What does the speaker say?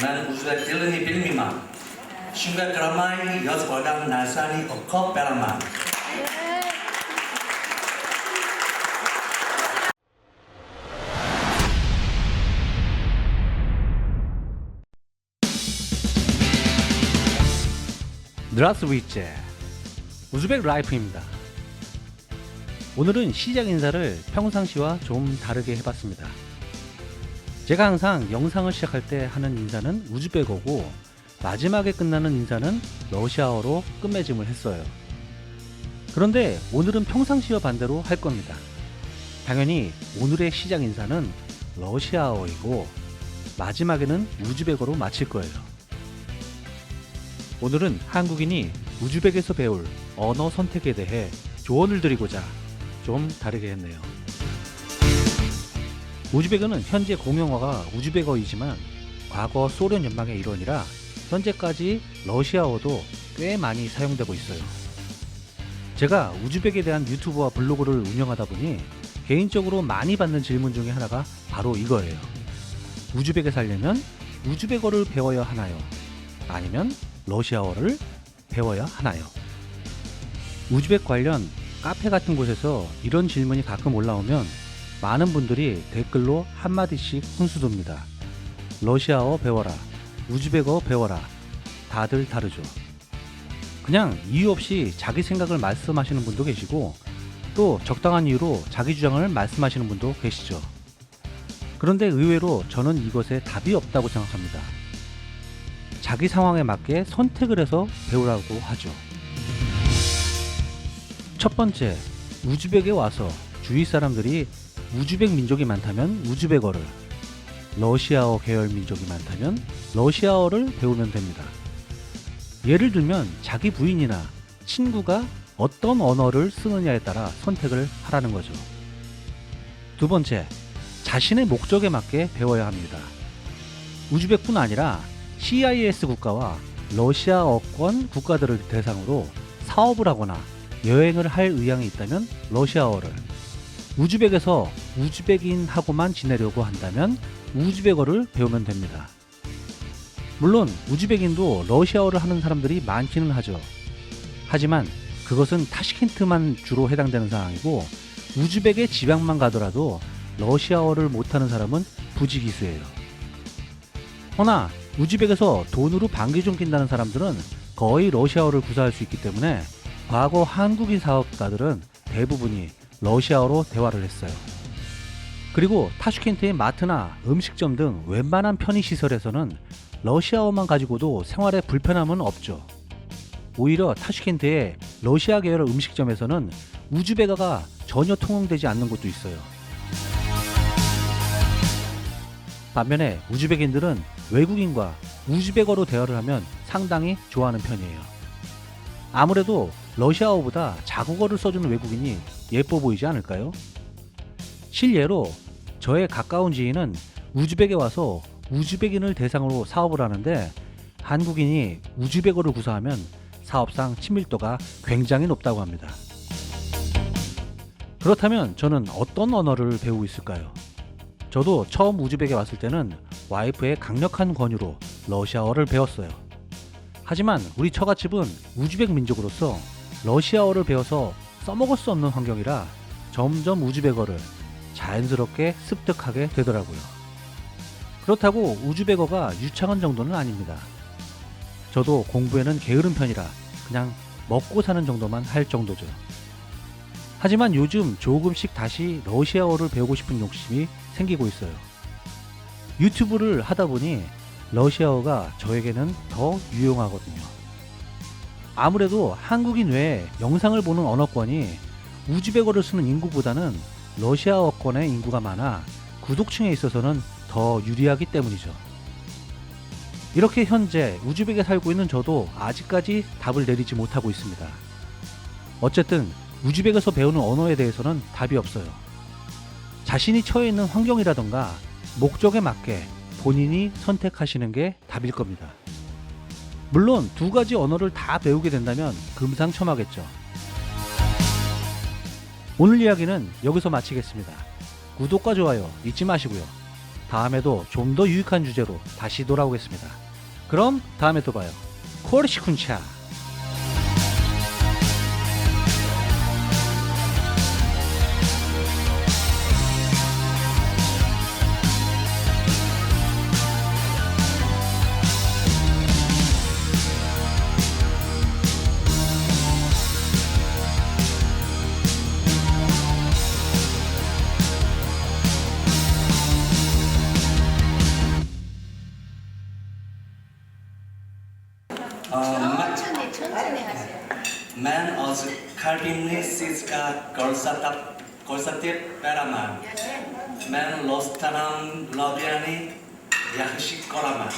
나는 우즈벡 딜르니 빌미마 싱가 그라마이 여스버당 나사니 어커 베라마 드라스위체 우즈벡 라이프입니다. 오늘은 시작 인사를 평상시와 좀 다르게 해봤습니다. 제가 항상 영상을 시작할 때 하는 인사는 우즈벡어고 마지막에 끝나는 인사는 러시아어로 끝맺음을 했어요. 그런데 오늘은 평상시와 반대로 할 겁니다. 당연히 오늘의 시작 인사는 러시아어이고 마지막에는 우즈벡어로 마칠 거예요. 오늘은 한국인이 우즈벡에서 배울 언어 선택에 대해 조언을 드리고자 좀 다르게 했네요. 우즈벡어는 현재 공용어가 우즈벡어이지만 과거 소련 연방의 일원이라 현재까지 러시아어도 꽤 많이 사용되고 있어요. 제가 우즈벡에 대한 유튜브와 블로그를 운영하다 보니 개인적으로 많이 받는 질문 중에 하나가 바로 이거예요. 우즈벡에 살려면 우즈벡어를 배워야 하나요? 아니면 러시아어를 배워야 하나요? 우즈벡 관련 카페 같은 곳에서 이런 질문이 가끔 올라오면 많은 분들이 댓글로 한마디씩 훈수둡니다. 러시아어 배워라. 우즈벡어 배워라. 다들 다르죠. 그냥 이유 없이 자기 생각을 말씀하시는 분도 계시고 또 적당한 이유로 자기 주장을 말씀하시는 분도 계시죠. 그런데 의외로 저는 이것에 답이 없다고 생각합니다. 자기 상황에 맞게 선택을 해서 배우라고 하죠. 첫 번째, 우즈벡에 와서 주위 사람들이 우즈벡 민족이 많다면 우즈벡어를, 러시아어 계열 민족이 많다면 러시아어를 배우면 됩니다. 예를 들면 자기 부인이나 친구가 어떤 언어를 쓰느냐에 따라 선택을 하라는 거죠. 두 번째, 자신의 목적에 맞게 배워야 합니다. 우즈벡뿐 아니라 CIS 국가와 러시아어권 국가들을 대상으로 사업을 하거나 여행을 할 의향이 있다면 러시아어를 우즈벡에서 우즈벡인하고만 지내려고 한다면 우즈벡어를 배우면 됩니다. 물론 우즈벡인도 러시아어를 하는 사람들이 많기는 하죠. 하지만 그것은 타시켄트만 주로 해당되는 상황이고 우즈벡의 지방만 가더라도 러시아어를 못하는 사람은 부지기수예요. 허나 우즈벡에서 돈으로 방귀 좀 낀다는 사람들은 거의 러시아어를 구사할 수 있기 때문에 과거 한국인 사업가들은 대부분이 러시아어로 대화를 했어요. 그리고 타슈켄트의 마트나 음식점 등 웬만한 편의시설에서는 러시아어만 가지고도 생활에 불편함은 없죠. 오히려 타슈켄트의 러시아 계열 음식점에서는 우즈벡어가 전혀 통용되지 않는 곳도 있어요. 반면에 우즈벡인들은 외국인과 우즈벡어로 대화를 하면 상당히 좋아하는 편이에요. 아무래도 러시아어보다 자국어를 써주는 외국인이 예뻐 보이지 않을까요? 실례로 저의 가까운 지인은 우즈벡에 와서 우즈벡인을 대상으로 사업을 하는데 한국인이 우즈벡어를 구사하면 사업상 친밀도가 굉장히 높다고 합니다. 그렇다면 저는 어떤 언어를 배우고 있을까요? 저도 처음 우즈벡에 왔을 때는 와이프의 강력한 권유로 러시아어를 배웠어요. 하지만 우리 처갓집은 우즈벡 민족으로서 러시아어를 배워서 써먹을 수 없는 환경이라 점점 우즈벡어를 자연스럽게 습득하게 되더라고요. 그렇다고 우즈벡어가 유창한 정도는 아닙니다. 저도 공부에는 게으른 편이라 그냥 먹고 사는 정도만 할 정도죠. 하지만 요즘 조금씩 다시 러시아어를 배우고 싶은 욕심이 생기고 있어요. 유튜브를 하다 보니 러시아어가 저에게는 더 유용하거든요. 아무래도 한국인 외에 영상을 보는 언어권이 우즈벡어를 쓰는 인구보다는 러시아어권의 인구가 많아 구독층에 있어서는 더 유리하기 때문이죠. 이렇게 현재 우즈벡에 살고 있는 저도 아직까지 답을 내리지 못하고 있습니다. 어쨌든 우즈벡에서 배우는 언어에 대해서는 답이 없어요. 자신이 처해 있는 환경이라던가 목적에 맞게 본인이 선택하시는 게 답일 겁니다. 물론 두 가지 언어를 다 배우게 된다면 금상첨화겠죠. 오늘 이야기는 여기서 마치겠습니다. 구독과 좋아요 잊지 마시고요. 다음에도 좀 더 유익한 주제로 다시 돌아오겠습니다. 그럼 다음에 또 봐요. 코르시쿤차. Man az Kartini Siska Korsatip Peraman. Man Lostaram Lobiani Yahashik Koraman.